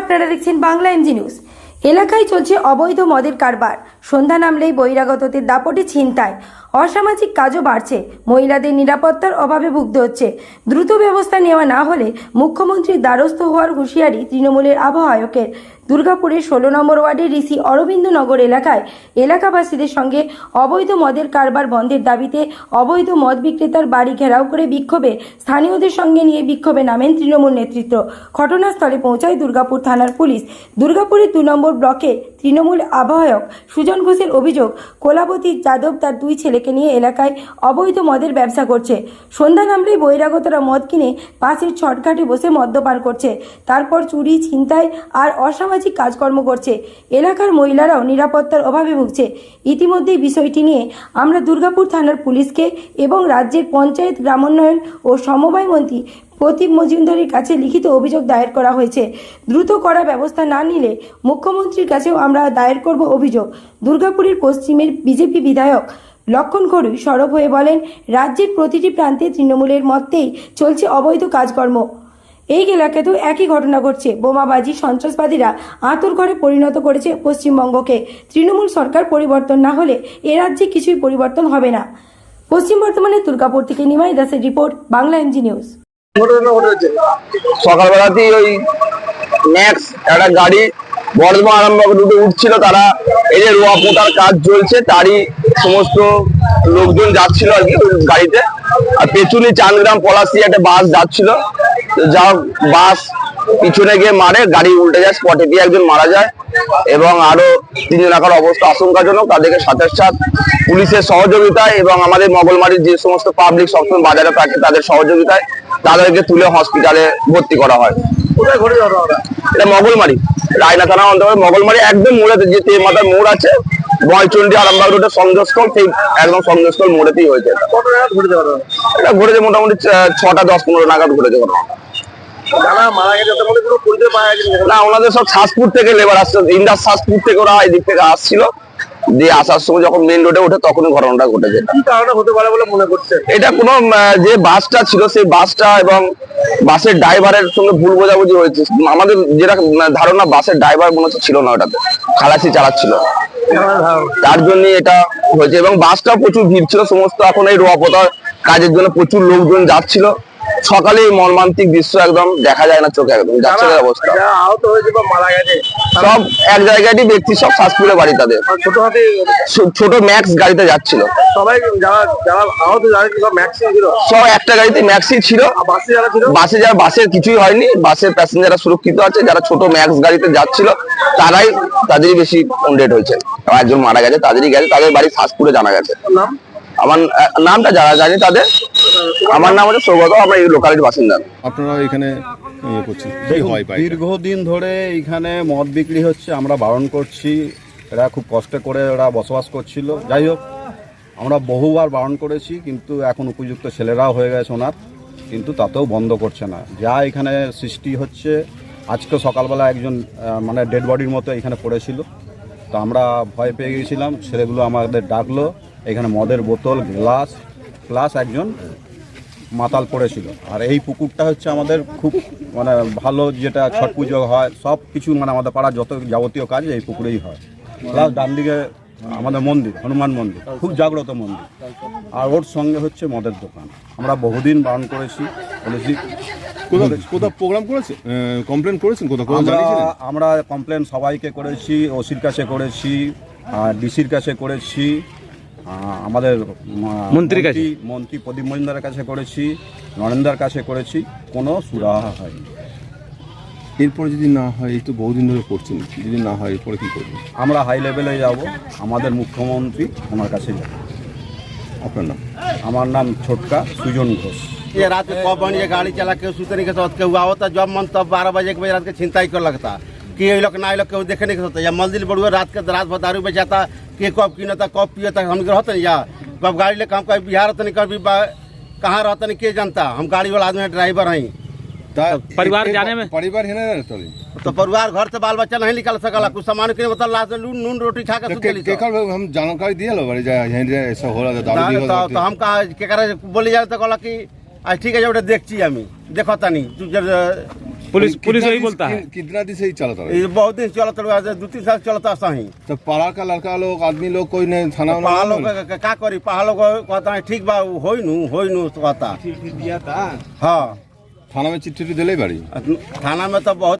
আপনারা দেখছেন Bangla MG news. এলাকায় চলছে অবৈধ মদের কারবার। সন্ধ্যা নামলেই বহিরাগতদের দাপটে ছিনতায় অসামাজিক কাজও বাড়ছে। মহিলাদের নিরাপত্তার অভাবে ভুগতে হচ্ছে। দ্রুত ব্যবস্থা নেওয়া না হলে মুখ্যমন্ত্রীর দ্বারস্থ হওয়ার হুঁশিয়ারি তৃণমূলের আবহাওয়কের দুর্গাপুরের ষোলো নম্বর ওয়ার্ডের ঋষি অরবিন্দনগর এলাকায় এলাকাবাসীদের সঙ্গে অবৈধ মদের কারবার বন্ধের দাবিতে অবৈধ মদ বিক্রেতার বাড়ি ঘেরাও করে বিক্ষোভে স্থানীয়দের সঙ্গে নিয়ে বিক্ষোভে নামেন তৃণমূল নেতৃত্ব। ঘটনাস্থলে পৌঁছায় দুর্গাপুর থানার পুলিশ। দুর্গাপুরের দু নম্বর ব্লকে তৃণমূল আহ্বায়ক সুজন ঘোষের অভিযোগ, কোলাবতী যাদব তার দুই ছেলেকে নিয়ে এলাকায় অবৈধ মদের ব্যবসা করছে। সন্ধ্যা নামলেই বহিরাগতরা মদ কিনে পাশের ছটঘাটে বসে মদ্যপান করছে। তারপর চুরি, ছিনতাই আর অসামাজিক কাজকর্ম করছে। এলাকার মহিলারাও নিরাপত্তার অভাবে ভুগছে। ইতিমধ্যেই বিষয়টি নিয়ে আমরা দুর্গাপুর থানার পুলিশকে এবং রাজ্যের পঞ্চায়েত গ্রামোন্নয়ন ও সমবায় মন্ত্রী প্রদীপ মজুমদারের কাছে লিখিত অভিযোগ দায়ের করা হয়েছে। দ্রুত করা ব্যবস্থা না নিলে মুখ্যমন্ত্রীর কাছেও আমরা দায়ের করব অভিযোগ। দুর্গাপুরের পশ্চিমের বিজেপি বিধায়ক লক্ষণ খড়ুই সরব হয়ে বলেন, রাজ্যের প্রতিটি প্রান্তে তৃণমূলের মতেই চলছে অবৈধ কাজকর্ম। এই এলাকাতেও একই ঘটনা ঘটছে। বোমাবাজি, সন্ত্রাসবাদীরা আঁতুর ঘরে পরিণত করেছে পশ্চিমবঙ্গকে। তৃণমূল সরকার পরিবর্তন না হলে এ রাজ্যে কিছুই পরিবর্তন হবে না। পশ্চিম বর্ধমানের দুর্গাপুর থেকে নিমাই দাসের রিপোর্ট, বাংলা এমজি নিউজ। সকালবেলাতেই ওই ম্যাক্স একটা গাড়ি বর্ধমান আরামবাগ রুটে উঠছিল, তারা এই যে রোয়া পোতার কাজ চলছে, তারই সমস্ত লোকজন যাচ্ছিল আর কি গাড়িতে। আর পেছনে চান্দগ্রাম পলাশি একটা বাস যাচ্ছিল। যা বাস পিছনে গিয়ে মারে, গাড়ি উল্টে যায় স্পটে দিয়ে একজন মারা যায়। এবং আরও তিনজন একার অবস্থা আশঙ্কাজনক। তাদেরকে সাথে সাথ পুলিশের সহযোগিতায় এবং আমাদের মগলমারির যে সমস্ত পাবলিক সবসময় বাজারে থাকে তাদের সহযোগিতায় তাদেরকে তুলে হসপিটালে ভর্তি করা হয়। এটা মগলমারি রায়না থানা অন্তর্গত মগলমারি একদম মোড়েতে যে তে মাথার মোড় আছে বয়চন্ডী আরামবাগ রোডের সংযোগস্থল সেই একদম সংযোগস্থল মোড়েতেই হয়েছে এটা। ঘটেছে মোটামুটি ছটা দশ পনেরো নাগাদ ঘটেছে ঘটনা যারা মারা গেছে তাদের মধ্যে কোনো পরিচয় পাওয়া গেছে না ওনাদের সব শ্বাসপুর থেকে লেবার আসছে। ইন্দাস শ্বাসপুর থেকে ওরা এদিক থেকে আসছিল। দিয়ে আসার সময় যখন মেন রোডে ওঠে ঘটনাটা ঘটেছে কি কারণে হতে পারে বলে মনে করছে এটা কোনো যে বাসটা ছিল সেই বাসটা এবং বাসের ড্রাইভারের সঙ্গে ভুল বোঝাবুঝি হয়েছে। আমাদের যেটা ধারণা বাসের ড্রাইভার মনে হচ্ছে ছিল না ওটাতে। খালাসি চালাচ্ছিল। তার জন্য এটা হয়েছে। এবং বাসটাও প্রচুর ভিড় ছিল। সমস্ত এখন এই রোয়াপোতার কাজের জন্য প্রচুর লোকজন যাচ্ছিল। সকালে এই মর্মান্তিক দৃশ্য একদম দেখা যায় না চোখে একদম যাচ্ছে অবস্থা। আহত হয়েছে বা মারা গেছে সব এক জায়গায়ই ব্যক্তি সব শ্বাসপুরে বাড়ি তাদের। ছোট হাতে ছোট ম্যাক্স গাড়িতে যাচ্ছিল। সবাই যারা যারা আহত যারা ছিল ম্যাক্সিমাম ছিল? সব একটা গাড়িতে ম্যাক্সি ছিল। বাসে যারা ছিল? বাসে যারা বাসের কিছুই হয়নি বাসের প্যাসেঞ্জাররা সুরক্ষিত আছে যারা ছোট ম্যাক্স গাড়িতে যাচ্ছিল তারাই তাদেরই বেশি অনডেড হয়েছে। একজন মারা গেছে তাদেরই গেছে তাদের বাড়ি শ্বাসপুরে জানা গেছে। নাম? আমার নামটা যারা জানি তাদের। আমার নাম হচ্ছে সৌগত আমরা এই লোকালিটির বাসিন্দা। আপনারা এখানে ইয়ে করছেন হয় দীর্ঘদিন ধরে এখানে মদ বিক্রি হচ্ছে আমরা বারণ করছি। এরা খুব কষ্ট করে ওরা বসবাস করছিল। যাই হোক আমরা বহুবার বারণ করেছি কিন্তু এখন উপযুক্ত ছেলেরাও হয়ে গেছে ওনার কিন্তু তাতেও বন্ধ করছে না। যা এখানে সৃষ্টি হচ্ছে আজকে সকালবেলা একজন মানে ডেড বডির মতো এখানে পড়েছিল। তো আমরা ভয় পেয়ে গেছিলাম ছেলেগুলো আমাদের ডাকলো এখানে মদের বোতল গ্লাস প্লাস একজন মাতাল পড়েছিল। আর এই পুকুরটা হচ্ছে আমাদের খুব মানে ভালো যেটা ছট পুজো হয় সব কিছু মানে আমাদের পাড়ার যত যাবতীয় কাজ এই পুকুরেই হয়। প্লাস ডান দিকে আমাদের মন্দির হনুমান মন্দির খুব জাগ্রত মন্দির। আর ওর সঙ্গে হচ্ছে মদের দোকান। আমরা বহুদিন বারণ করেছি বলেছি কোথাও প্রোগ্রাম করেছে? কমপ্লেন করেছেন কোথাও? আমরা কমপ্লেন সবাইকে করেছি ওসির কাছে করেছি আর ডিসির কাছে করেছি। আমাদের মন্ত্রীর কাছে মন্ত্রী প্রদীপ মজুমদারের কাছে করেছি নরেন্দ্রার কাছে করেছি কোনো সুরাহা হয়নি এরপরে যদি না হয় এই তো বহুদিন ধরে করছেন যদি না হয় এরপরে কি করবেন আমরা হাই লেভেলে যাব আমাদের মুখ্যমন্ত্রী ওনার কাছে যাব আপনার নাম আমার নাম ছোটকা সুজন ঘোষ ये रात को कब बन ये गाड़ी चला के सुते नहीं के साथ के हुआ होता जब मन तब बारह बजे के बजे रात के चिंता ही कर लगता कि ये लोग ना लोग देखे नहीं सकते या मंदिर बड़ुआ रात के रात भर दारू बेचाता कि कब की नता कब पिए तक हम रहते नहीं या कब गाड़ी लेकर हम कभी बिहार रहते नहीं कभी कहाँ रहते नहीं के जानता? हम गाड़ी वाला आदमी ड्राइवर हैं। तो तो परिवार जाने में? परिवार ही है तो ना तो परिवार घर से बाल बच्चा नहीं निकल सकला कुछ सामान के बता लास्ट नून नून रोटी खा कर के, हम जानकारी दिए लो बड़े ऐसा हो रहा था तो, हम कहा के बोली जाए तो कहला कि आज ठीक है जब बेटा देखी हमें। देखता नहीं तू जब पुलिस पुलिस कितना वही दिन- बोलता है कि- कितना दिन से ही चलता रहा ये बहुत दिन चलत रहा दो तीन साल चलता सही तो पाड़ा का लड़का लोग आदमी लोग कोई नहीं थाना वाना पहाड़ मालूम? लोग का- का करी पहाड़ लोग कहता है ठीक बा होई नु होई नु कहता हाँ थाना में चिट्ठी उट्ठी दिले बाड़ी थाना में तो बहुत